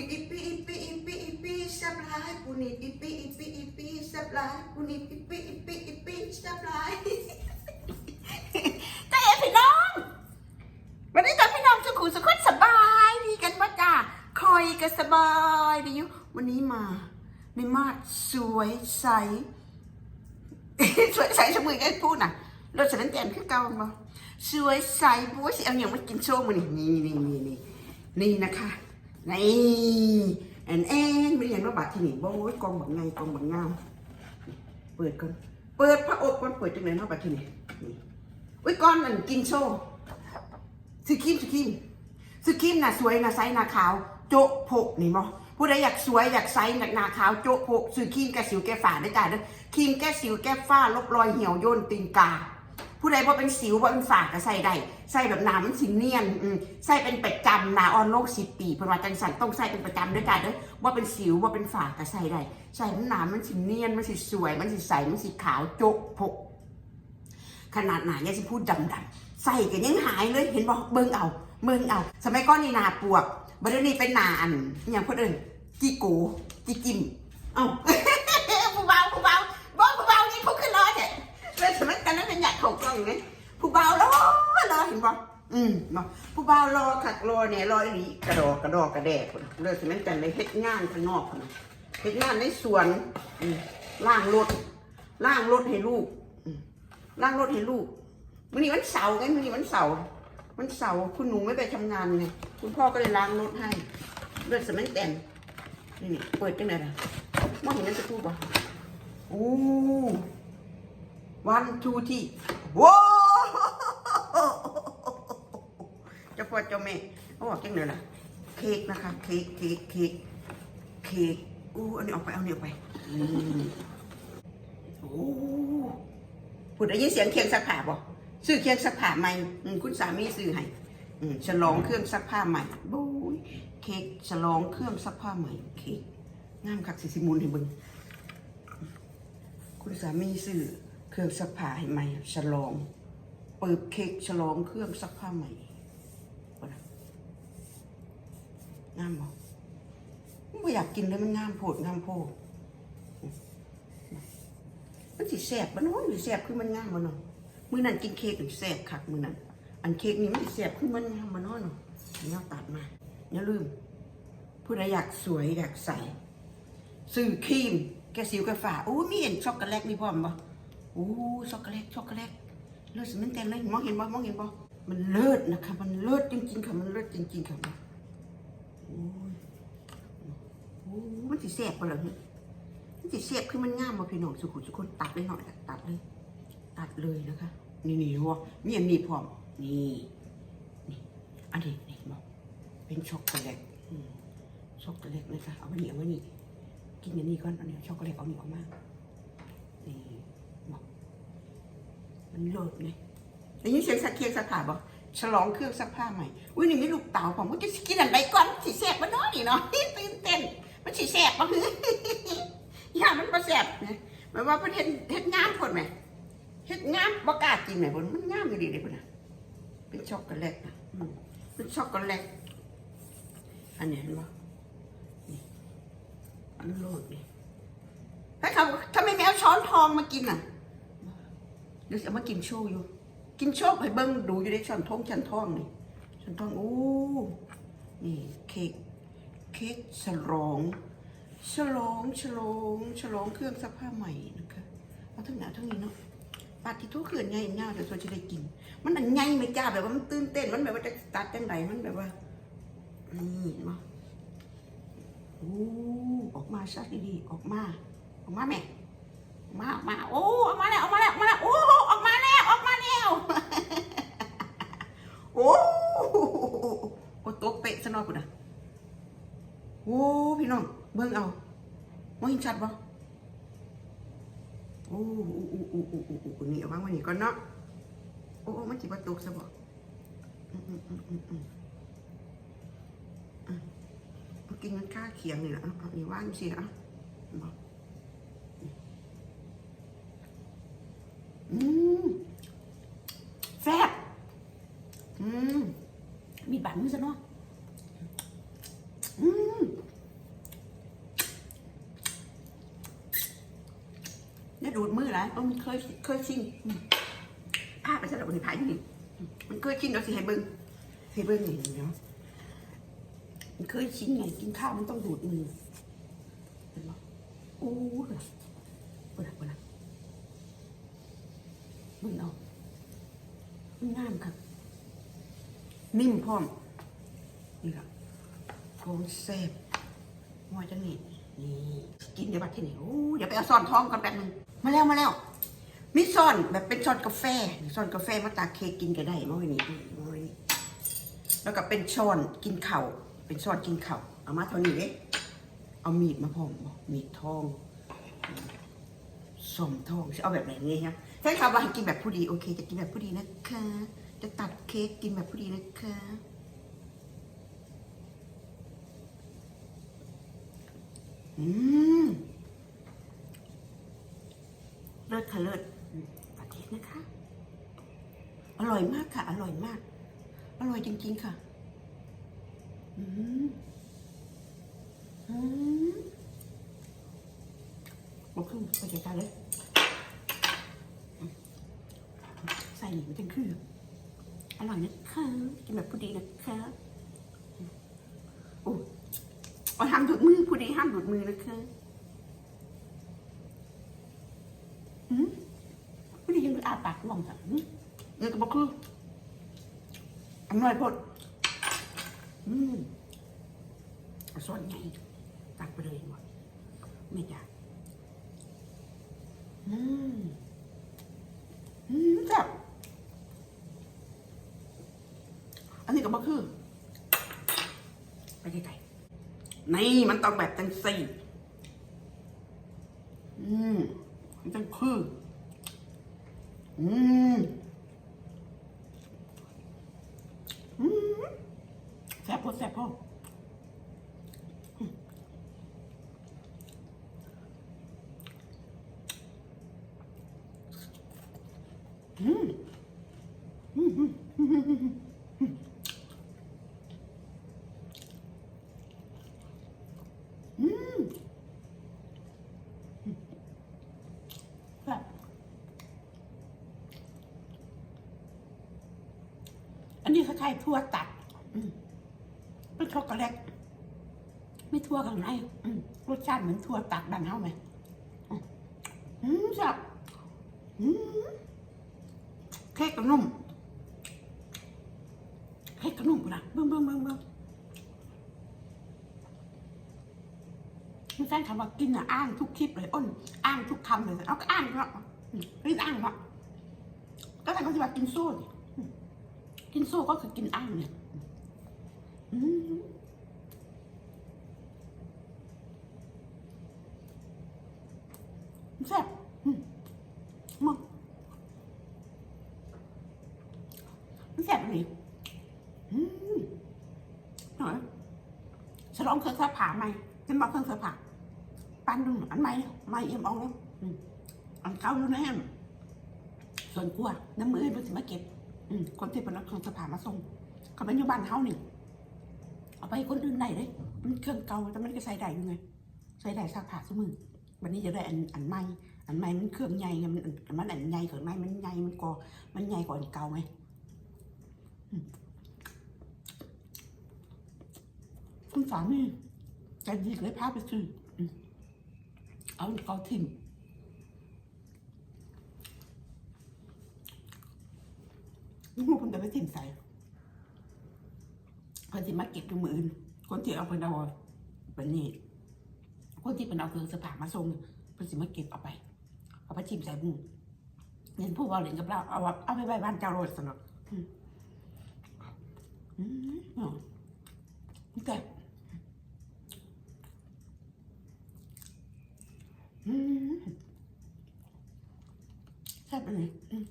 นิดอีปีอีปีอีปีอีปีแซ่บหลายปูนิดอีปีอีปีอีปีแซ่บหลายปูนิดอีปีอีปีอีปีแซ่บหลายแต่เอ๋พี่น้องวันนี้ตอนพี่น้องสุขุสุขสบายดีกันปะจ้าคอยก็สบายดีอยู่วันนี้มาในมาดสวยใสสวยใสสมุยกันพูดน่ะรถฉันแตนคือเก่าบ่สวยใสบัวสิเอาอย่างมากินโชว์มือนี่นี่นี่นี่นี่นี่นะคะ นี่แอนแอนไม่เรียนว่าบัตรที่นี่โบ้ยกองบักไงกองบักงาเปิดก่อนเปิดพระอบก่อนเปิดจังไหนเนาะบัตรที่นี่นี่อุ้ยก้อนนั่นกินโชว์ซื้อครีมซื้อครีมซื้อครีมน่ะสวยน่ะไซส์น่ะขาวโจ๊ะโผกนี่มั้ผู้ใดอยากสวยอยากไซส์หนักหนาขาวโจ๊ะโผกซื้อครีมแก้สิวแก้ฝ้าได้จ้าเด้อครีมแก้สิวแก้ฝ้าลบรอยเหี่ยวย่นตีนกา ผู้ใดบ่เป็นสิวบ่เป็นฝ้าก็ใส่ได้ใส่แบบหนามันสิเนียนอืมใส่เป็นประจำหนาออนโลกสิปีเพิ่นว่าจังสันต้องใส่เป็นประจำด้วยจ้าเด้อบ่เป็นสิวบ่เป็นฝ้าก็ใส่ได้ใส่มันหนามันสิเนียนมันสิสวย มันสิใสมันสิขาวโจ๊ะโผกขนาดหนาเนี่ยจะพูดดำดำๆใส่กันยังหายเลยเห็นบอกเบิ่งเอาเบิ่งเอา สมัยก่อนนี่นาปวกบัดนี้เป็นนาอันอย่างคนอื่นจีโกจีกิมเอ้า เป็นอยากเขากล้องไงผู้เบารอรอเห็นบอกอืมบอกผู้เบารอขัดรอเนี่ยรออีหลีกระดอกกระดอกกระแดกพุ่นเลยสมัยกันเลยเฮ็ดงานข้างนอกพุ่นเฮ็ดงานในสวนอืมล่างรถล่างรถให้ลูกล้างรถให้ลูกวันนี้วันเสาร์ไงวันนี้วันเสาร์วันเสาร์คุณหนูไม่ไปทำงานไงคุณพ่อก็เลยล้างรถให้เลือดสมัยแต่นนี่นี่เปิดจังไหนล่ะมองเห็นนั่นจะพูดป่ะโอ้วันทูที่ ว้าวเจ้าพ่อเจ้าแม่เขาบอกจังไหนล่ะ เค้กนะคะ เค้กเค้กเค้กเค้กอู้อันนี้ออกไปเอาเนี่ยไปอืมโอ้พูดได้ยินเสียงเคียงซักผ้าบ่ซื้อเคียงซักผ้าใหม่คุณสามีซื้อให้ฉลองเครื่องซักผ้าใหม่บู๊ยเค้กฉลองเครื่องซักผ้าใหม่เค้กงามคักสิสิมุนให้เบิ่งคุณสามีซื้อ เครื่องซักผ้าให้ใหม่ฉลอง เปิดเค้กฉลองเครื่องซักผ้าใหม่บ่นะงามบ่ไม่อยากกินเลยมันงามโพดงามโพดมันสิแสบบ่เนาะหรือแสบคือมันงามบ่เนาะมือนั้นกินเค้กนี่แสบคักมือนั้นอันเค้กนี่มันสิแสบคือมันงามบ่เนาะเนาะอันนี้เอาตัดมาอย่าลืมผู้ใดอยากสวยอยากใสซื้อครีม แกสิวแกฝ้าโอ้มีเห็นช็อกโกแลตนี่พร้อมบ่ โอ้ช็อกโกแลตช็อกโกแลตเลิศสมันแต่เลยมองเห็นบ่มองเห็นบ่มันเลิศนะคะ มันเลิศจริงๆค่ะมันเลิศจริงๆค่ะโอ้ยโอ้มันสิแสบบ่ล่ะเนี่ยมันสิเสียบคือมันง่ามมาพี่น้องสุขุสุขคนตัดเลยหน่อยตัดเลย ตัดเลยนะคะ นี่นี่วมีอันนี้พร้อมนี่นี่อันนี้นี่บอกเป็นช็อกโกแลตช็อกโกแลตนะคะเอาไว้นี่เอาไว้นี่กินอันนี้ก่อนอันนี้ช็อกโกแลตเอาหนีออกมานี่บอกันโลดไงได้ยินเสียงสักเคียงสักผ่าบอกฉลองเครื่องซักผ้าใหม่อุ้ยนี่ไม่ลูกเต่าผมว่าจะกินอันไหนก่อนสิแสบมันน้อยนี่เนาะตื่นเต้น มันสิแสบปะอย่ามันประแสบนะหมายว่าประเทศเฮ็ดงามคนไหมเฮ็ดงามบ่กล้ากินไหมคนมันงามอยู่ดีเลยคนน่ะเป็นช็อกโกแลตนะเป็นช็อกโกแลตอันนี้เห็นบ่าอันโลดนี่ถ้าเขาถ้าไม่แมวช้อนทองมากินน่ะ เดี๋ยวจะมากินโชว์อยู่ กินโชว์ให้เบิ้งดูอยู่ในช้อนทองช้นทองนี่ช้นทองโอ้นี่เค้กเค้กฉลองฉลองฉลองฉลองเครื่องซักผ้าใหม่นะคะเอาทั้งหนาทั้งนี้เนาะปาติทุกเขื่อนไงเงาเดี๋ยวเราจะได้กิน มันอันไงไม่จ้าแบบว่ามันตื่นเต้นมันแบบว่าจะตัดจังไหนมันแบบว่านี่เนาะโอ้ออกมาซะดีๆออกมาออกมาแม่ออกมาออกมาโอ้ออกมาแล้วออกมาแล้วออกมาแล้วโอ้ออกมาแล้วออกมาแล้ว โอ้โอ้ตกเป๊ะซะห นอยกูนะโอ้พี่น้อง เบิ่งเอามองเห็นชัดบ่โอ้โอ้โอ้โอ้โอ้โอ้โอ้นี่เอาวางว้นี่ก่อนเนาะโอ้โอ้มันสิบ่ตกซะบ่กินมันค่าเคียงนี่แหละเอานี่วางเสิอะบ่อืมแซ่บอืมมีดบาดมือซะเนาะอืม จะดูดมื อไรเพราะมันเคยเคยชินอืมพาไปสำหรับคนที่พายนี่อืมมันเคยชินเราสิให้เบิ้งให้เบิ้งอย่างเนาะมันเคยชินไงกินข้าวมันต้องดูดมือเห็นปะโอ้ยเปิดละเปิดละเบิ้งเอามันงามครับ นิ่มพร้อมนี่ครับของแซ่บว่าจังนี่นี่กินเดี๋ยวบัดที่นี่โอ้เดี๋ยวไปเอาซ่อนท้องกันแป๊บนึง มาแล้วมาแล้วมีซ่อนแบบเป็นช้อนกาแฟซอนกาแฟมาตาเคกินก็ได้มาไว้นี่มาว้นี่แล้วก็เป็นช้อนกินเข้าเป็นช้อนกินเข้าเอามาเท่านี้เด้เอามีดมาพร้อมมีดทองสมทองเอาแบบไหนเนี่ยครับใช่ครับว่าให้กินแบบผู้ดีโอเค จะกินแบบผู้ดีนะคะ จะตัดเค้กกินแบบผู้ดีนะคะอืม ศค่ะเลิศอืมประเทศนะคะ อร่อยมากค่ะ อร่อยมาก อร่อยจริงๆค่ะ อืมอืมบอกขึ้นไปจัดการเลยใส่หนีมันจังคืออร่อยนะคะกินแบบผู้ดีนะคะอืมโอ้เอาห้ามดูดมือผู้ดีห้ามดูดมือนะคะ อืมผู้ดียังอา ปากลองจ้ะอืมนี่ก็บอกคืออร่อยพดอืมเอาส่วนใหญ่ตักไปเลยหมดไม่จ้ะอืมอืมแซ่บอันนี้ก็บอกคือไปไกลๆนี่มันต้องแบบจังสี่อืมมันจังคือ อืมอืมแซ่บพอแซ่บพออืมอืมอืมอืมอืมอืมอืมแซ่บ อันนี้ทั่วตัดอืมเป็นช็อกโกแลตไม่ทั่วข้างในรสชาติเหมือนทั่วตัดบ้านเฮาไหมอืมอืมแซ่บอืมเค้กนุ่มเค้กนุ่มนะเบิ้งเบิ้งเบิ้งเบิ้งไม่ใช่คำว่ากินอะอ้างทุกคลิปเลยอ้นอ้างทุกคำเลยเอาก็อ้างก็อืมรีบอ้างก็ก็แต่ก็จะว่ากินโซ่ กินโซ่ก็คือกินอ่างเนี่ยอืมแซ่บอืมมึงมันแซ่บเลยอืมหน่อยฉลองเครื่องซักผ้าใหม่ฉันบอกเครื่องซักผ้าปั้นดูอันใหม่ใหม่เอี่ยมอองแล้วอันเก่าอยู่แน่ส่วนกลัวน้ำมือมันสิมาเก็บ คนที่เป็นนักเครื่องสภามาส่งเขาเป็นอยู่บ้านเฮานี่ เอาไปให้คนอื่นได้เลยมันเครื่องเก่าแต่มันก็ใส่ได้อยู่ไงใส่ได้ซักผ้าสมือวันนี้จะได้อันอันใหม่อันใหม่มันเครื่องใหญ่ไงมันมันอันใหญ่กว่าใหม่มันใหญ่มันกอมันใหญ่กว่าอันเก่าไงอืมคุณสามีใจดีเลยพาไปซื้อเอาเก่าทิ้ง งูเพิ่นก็ไปถิ่มใส่เพิ่นสิมาเก็บอยู่มืออื่นคนที่เอาเพิ่นเอาเป็นนี่คนที่เพิ่นเอาเครื่องสภามาส่งเพิ่นสิมาเก็บเอาไป เอาไปทิมใส่หมูเห็นผู้เว่าเล่นกับเราเอาเอาไปไว้บ้านเจ้าโรดสนอกอืมอืมอ๋อแต่อืมแซ่บอันนี้อืม